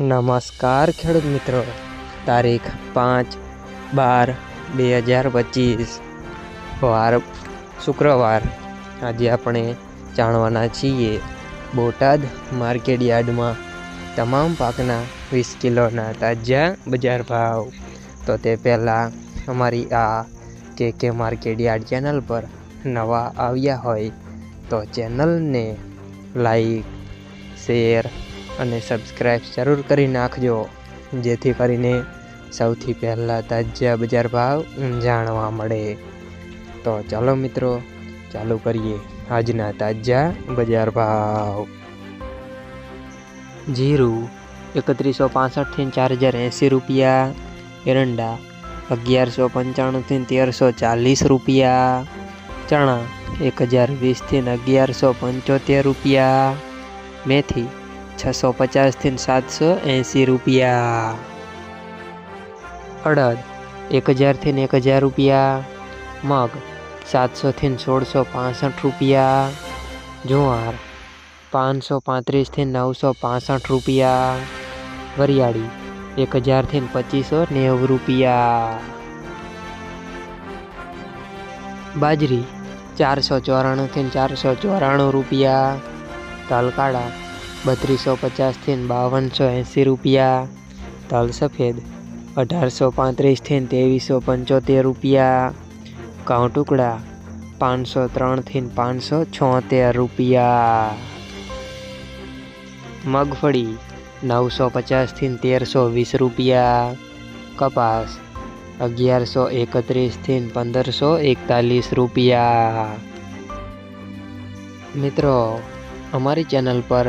નમસ્કાર ખેડૂત મિત્રો. તારીખ પાંચ બાર બે હજાર પચીસ. વાર શુક્રવાર. આજે આપણે જાણવાના છીએ બોટાદ માર્કેટ યાર્ડમાં તમામ પાકના વીસ કિલોના તાજા બજાર ભાવ. તો તે પહેલાં અમારી આ કે કે માર્કેટ યાર્ડ ચેનલ પર નવા આવ્યા હોય તો ચેનલને લાઈક, શેર અને સબસ્ક્રાઈબ જરૂર કરી નાખજો, જેથી કરીને સૌથી પહેલાં તાજા બજાર ભાવ જાણવા મળે. તો ચાલો મિત્રો, ચાલુ કરીએ આજના તાજા બજાર ભાવ. જીરું એકત્રીસો પાસઠથી ચાર હજાર એંસી રૂપિયા, એરંડા અગિયારસો પંચાણુંથી તેરસો ચાલીસ રૂપિયા, ચણા એક હજાર વીસથી અગિયારસો પંચોતેર રૂપિયા, મેથી છસો પચાસથી સાતસો એંસી રૂપિયા. અડદ, એક હજારથી એક હજાર રૂપિયા. મગ, સાતસોથી સોળસો પાસઠ રૂપિયા. જુવાર, પાંચસો પાંત્રીસથી નવસો પાસઠ રૂપિયા. વરિયાળી, એક હજારથી પચીસો નેવું રૂપિયા. બાજરી, ચારસો ચોરાણુંથી ચારસો ચોરાણું રૂપિયા. તલકાળા બત્રીસો પચાસથી બાવનસો એંસી રૂપિયા તલ સફેદ અઢારસો પાંત્રીસથી ત્રેવીસો પંચોતેર રૂપિયા ઘઉં ટુકડા પાંચસો ત્રણથી પાંચસો છોતેર રૂપિયા મગફળી નવસો પચાસથી તેરસો વીસ રૂપિયા કપાસ અગિયારસો એકત્રીસથી પંદરસો એકતાલીસ રૂપિયા મિત્રો અમારી ચેનલ પર